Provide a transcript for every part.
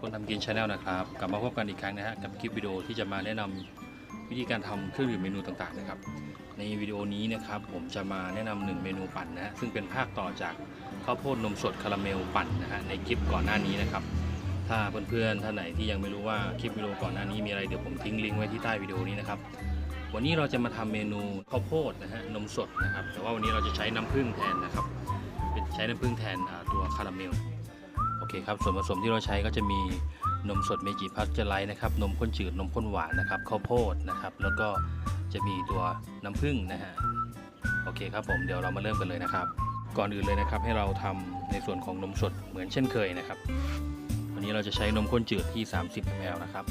คนทำกินชาแนลนะครับ กลับมาพบกันอีกครั้งนะฮะกับคลิปวิดีโอที่จะมาแนะนำวิธีการทำเครื่องดื่มเมนูต่างๆนะครับ ในวิดีโอนี้นะครับผมจะมาแนะนำหนึ่งเมนูปั่นนะฮะซึ่งเป็นภาคต่อจากข้าวโพดนมสดคาราเมลปั่นนะฮะในคลิปก่อนหน้านี้นะครับ ถ้าเพื่อนๆท่านไหนที่ยังไม่รู้ว่าคลิปวิดีโอก่อนหน้านี้มีอะไรเดี๋ยวผมทิ้งลิงก์ไว้ที่ใต้วิดีโอนี้นะครับวันนี้เราจะมาทำเมนูข้าวโพดนะฮะนมสดนะครับ แต่ว่าวันนี้เราจะใช้น้ำผึ้งแทนนะครับ เป็นใช้น้ำผึ้งแทนตัวคาราเมล เคครับส่วนผสมที่เราใช้ก็จะมีนมสดเมจิพัชเจอร์ไลท์นะครับนมข้นจืดนมข้นหวานนะครับข้าวโพดนะครับ แล้วก็จะมีตัวน้ำผึ้งนะฮะโอเคครับผมเดี๋ยวเรามาเริ่มกันเลยนะครับ ก่อนอื่นเลยนะครับให้เราทำในส่วนของนมสดเหมือนเช่นเคยนะครับ วันนี้เราจะใช้นมข้นจืดที่ 30 ml นะครับ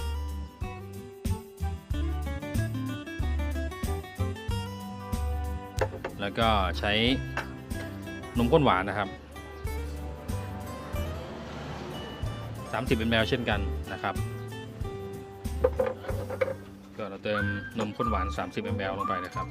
แล้วก็ใช้นมข้นหวานนะครับ 30 ml เช่นกันนะครับ ก็เราเติมนมข้นหวาน 30 ml ลงไปนะครับ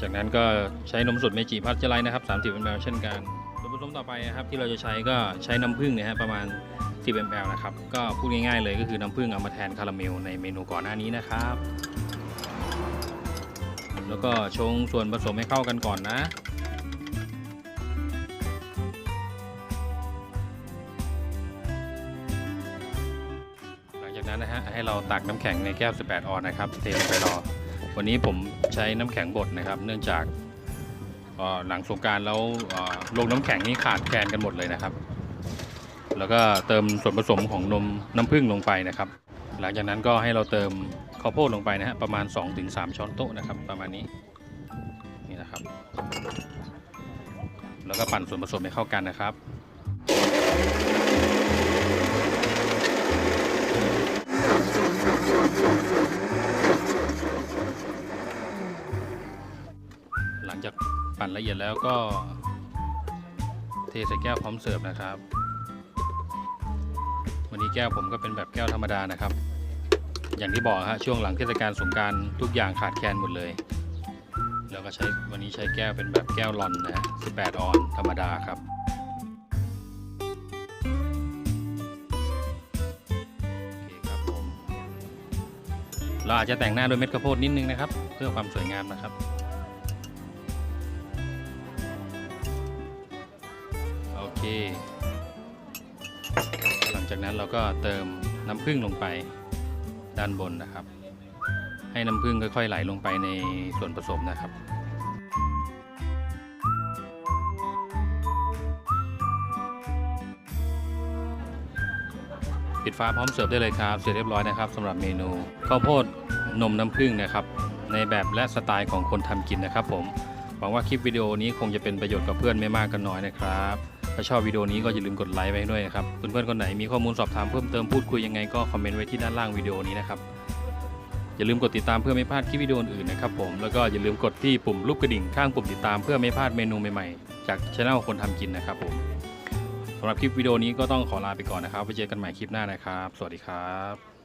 จากนั้นก็ใช้นมสดเมจิพัชเจอไลนะครับ 30 ml เช่นกันส่วนผสมต่อไปนะครับที่เราจะใช้ก็ใช้น้ำผึ้งนี่ยฮะประมาณ 10 ml นะครับ ก็พูดง่ายๆเลยก็คือน้ำผึ้งเอามาแทนคาราเมลในเมนูก่อนหน้านี้นะครับ แล้วก็ชงส่วนผสมให้เข้ากันก่อนนะ หลังจากนั้นนะฮะให้เราตักน้ำแข็งในแก้ว 18 ออนนะครับเทลงไปรอ วันนี้ผมใช้น้ำแข็งบดนะครับ เนื่องจากหลังสงการแล้วลงน้ำแข็งนี่ขาดแคลนกันหมดเลยนะครับ แล้วก็เติมส่วนผสมของนมน้ำผึ้งลงไปนะครับ หลังจากนั้นก็ให้เราเติมข้าวโพดลงไปนะฮะประมาณ 2-3 ช้อนโต๊ะนะครับ ประมาณนี้นี่นะครับ แล้วก็ปั่นส่วนผสมให้เข้ากันนะครับหลังจากปั่นละเอียดแล้วก็เทใส่แก้วพร้อมเสิร์ฟนะครับ วันนี้แก้วผมก็เป็นแบบแก้วธรรมดานะครับ อย่างที่บอกฮะช่วงหลังเทศกาลสงการทุกอย่างขาดแคลนหมดเลย แล้วก็ใช้วันนี้ใช้แก้วเป็นแบบแก้วลอนนะฮะ18 ออนธรรมดาครับเราอาจจะแต่งหน้าด้วยเม็ดข้าวโพดนิดนึงนะครับ เพื่อความสวยงามนะครับโอเค จากนั้นเราก็เติมน้ำผึ้งลงไปด้านบนนะครับ ให้น้ำผึ้งค่อยๆไหลลงไปในส่วนผสมนะครับปิดฝาพร้อมเสิร์ฟได้เลยครับ เสร็จเรียบร้อยนะครับสำหรับเมนูข้าวโพดนมน้ำผึ้งนะครับ ในแบบและสไตล์ของคนทำกินนะครับผม หวังว่าคลิปวิดีโอนี้คงจะเป็นประโยชน์กับเพื่อนไม่มากก็น้อยนะครับ ถ้าชอบวิดีโอนี้ก็อย่าลืมกดไลค์ไว้ด้วยนะครับ เพื่อนๆคนไหนมีข้อมูลสอบถามเพิ่มเติมพูดคุยยังไงก็คอมเมนต์ไว้ที่ด้านล่างวิดีโอนี้นะครับ อย่าลืมกดติดตามเพื่อไม่พลาดคลิปวิดีโออื่นนะครับผม แล้วก็อย่าลืมกดที่ปุ่มรูปกระดิ่งข้างปุ่มติดตามเพื่อไม่พลาดเมนูใหม่ๆ จากช่องคนทำกินนะครับผมสำหรับคลิปวิดีโอนี้ก็ต้องขอลาไปก่อนนะครับไว้เจอกันใหม่คลิปหน้านะครับ สวัสดีครับ